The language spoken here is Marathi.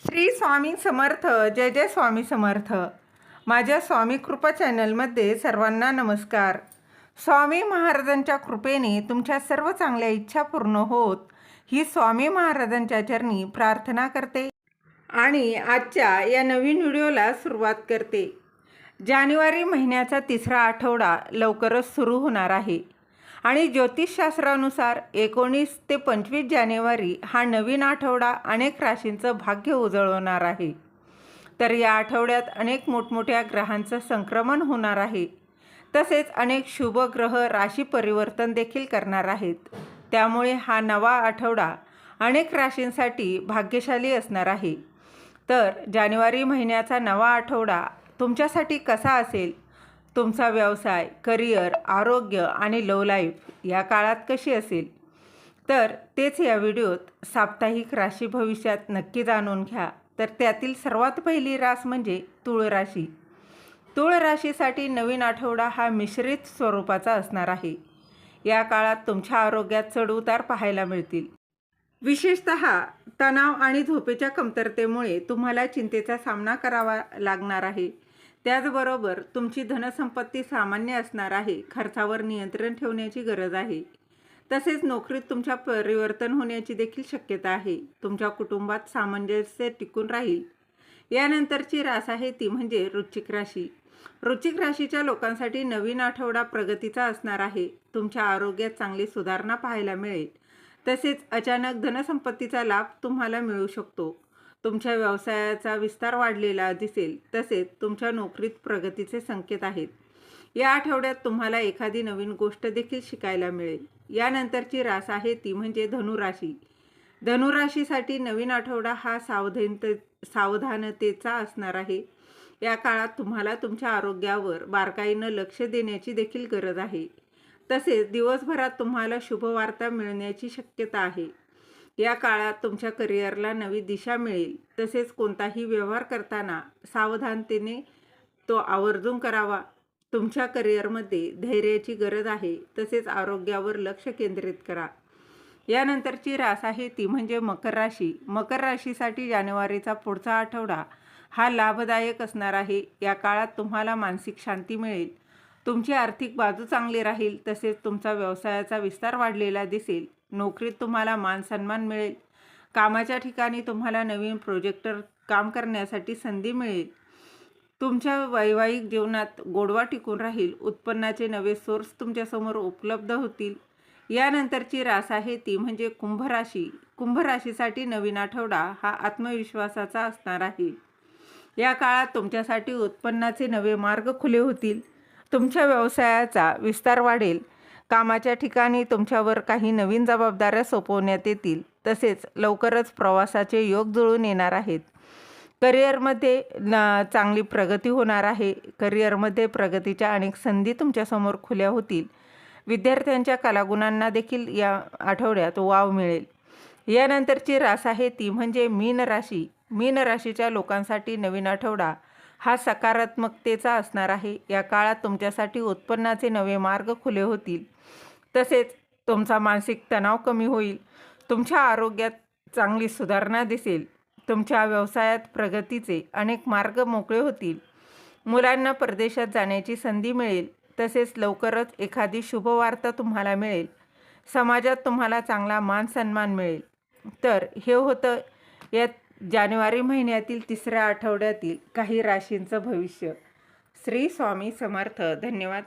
श्री स्वामी समर्थ जय जय स्वामी समर्थ. माझ्या स्वामी कृपा चॅनलमध्ये सर्वांना नमस्कार. स्वामी महाराजांच्या कृपेने तुमच्या सर्व चांगल्या इच्छा पूर्ण होत ही स्वामी महाराजांच्या चरणी प्रार्थना करते आणि आजच्या या नवीन व्हिडिओला सुरुवात करते. जानेवारी महिन्याचा तिसरा आठवडा लवकरच सुरू होणार आहे. आणि ज्योतिषशास्त्रानुसार एकोणीस ते पंचवीस जानेवारी हा नवीन आठवडा अनेक राशींचं भाग्य उजळवणार आहे. तर या आठवड्यात अनेक मोठमोठ्या ग्रहांचं संक्रमण होणार आहे. तसेच अनेक शुभ ग्रह राशी परिवर्तन देखील करणार आहेत. त्यामुळे हा नवा आठवडा अनेक राशींसाठी भाग्यशाली असणार आहे. तर जानेवारी महिन्याचा नवा आठवडा तुमच्यासाठी कसा असेल? तुमचा व्यवसाय करिअर आरोग्य आणि लव लाईफ या काळात कशी असेल? तर तेच या व्हिडिओत साप्ताहिक राशी भविष्यात नक्की जाणून घ्या. तर त्यातील सर्वात पहिली रास म्हणजे तुळ राशी. तुळ राशीसाठी नवीन आठवडा हा मिश्रित स्वरूपाचा असणार आहे. या काळात तुमच्या आरोग्यात चढउतार पाहायला मिळतील. विशेषत तणाव आणि झोपेच्या कमतरतेमुळे तुम्हाला चिंतेचा सामना करावा लागणार आहे. त्याचबरोबर तुमची धनसंपत्ती सामान्य असणार आहे खर्चावर नियंत्रण ठेवण्याची गरज आहे. तसेच नोकरीत तुमच्या परिवर्तन होण्याची देखील शक्यता आहे. तुमच्या कुटुंबात सामंजस्य टिकून राहील. यानंतरची रास आहे ती म्हणजे वृश्चिक राशी. वृश्चिक राशीच्या लोकांसाठी नवीन आठवडा प्रगतीचा असणार आहे. तुमच्या आरोग्यात चांगली सुधारणा पाहायला मिळेल. तसेच अचानक धनसंपत्तीचा लाभ तुम्हाला मिळू शकतो. तुमच्या व्यवसायाचा विस्तार वाढलेला दिसेल तसेच तुमच्या नोकरीत प्रगतीचे संकेत आहेत. या आठवड्यात तुम्हाला एखादी नवीन गोष्ट देखील शिकायला मिळेल. यानंतरची रास आहे ती म्हणजे धनुराशी. धनुराशीसाठी नवीन आठवडा हा सावधानते सावधानतेचा असणार आहे. या काळात तुम्हाला तुमच्या आरोग्यावर बारकाईनं लक्ष देण्याची देखील गरज आहे. तसेच दिवसभरात तुम्हाला शुभवार्ता मिळण्याची शक्यता आहे. या काळात तुमच्या करिअरला नवी दिशा मिळेल. तसेच कोणताही व्यवहार करताना सावधानतेने तो आवर्जून करावा. तुमच्या करिअरमध्ये धैर्याची गरज आहे. तसेच आरोग्यावर लक्ष केंद्रित करा. यानंतरची रास आहे ती म्हणजे मकर राशी. मकर राशीसाठी जानेवारीचा पुढचा आठवडा हा लाभदायक असणार आहे. या काळात तुम्हाला मानसिक शांती मिळेल. तुमची आर्थिक बाजू चांगली राहील. तसेच तुमचा व्यवसायाचा विस्तार वाढलेला दिसेल. नोकरीत तुम्हाला मान सन्मान मिळेल. कामाच्या ठिकाणी तुम्हाला नवीन प्रोजेक्टर काम करण्यासाठी संधी मिळेल. तुमच्या वैवाहिक जीवनात गोडवा टिकून राहील. उत्पन्नाचे नवे सोर्स तुमच्यासमोर उपलब्ध होतील. यानंतरची रास आहे ती म्हणजे कुंभ राशी कुंभ राशीसाठी नवीन आठवडा हा आत्मविश्वासाचा असणार आहे. या काळात तुमच्यासाठी उत्पन्नाचे नवे मार्ग खुले होतील. तुमच्या व्यवसायाचा विस्तार वाढेल. कामाच्या ठिकाणी तुमच्यावर काही नवीन जबाबदाऱ्या सोपवण्यात येतील. तसेच लवकरच प्रवासाचे योग जुळून येणार आहेत. करिअरमध्ये न चांगली प्रगती होणार आहे. करिअरमध्ये प्रगतीच्या अनेक संधी तुमच्यासमोर खुल्या होतील. विद्यार्थ्यांच्या कलागुणांना देखील या आठवड्यात वाव मिळेल. यानंतरची रास आहे ती म्हणजे मीन राशी. मीन राशीच्या लोकांसाठी नवीन आठवडा. हा सकारात्मकतेचा असणार आहे. या काळात तुमच्यासाठी उत्पन्नाचे नवे मार्ग खुले होतील. तसेच तुमचा मानसिक तणाव कमी होईल. तुमच्या आरोग्यात चांगली सुधारणा दिसेल. तुमच्या व्यवसायात प्रगतीचे अनेक मार्ग मोकळे होतील. मुलांना परदेशात जाण्याची संधी मिळेल. तसेच लवकरच एखादी शुभवार्ता तुम्हाला मिळेल. समाजात तुम्हाला चांगला मान सन्मान मिळेल. तर हे होतं. या जानेवारी महिन्यातील तिसऱ्या आठवड्यातील काही राशींचं भविष्य. श्री स्वामी समर्थ. धन्यवाद.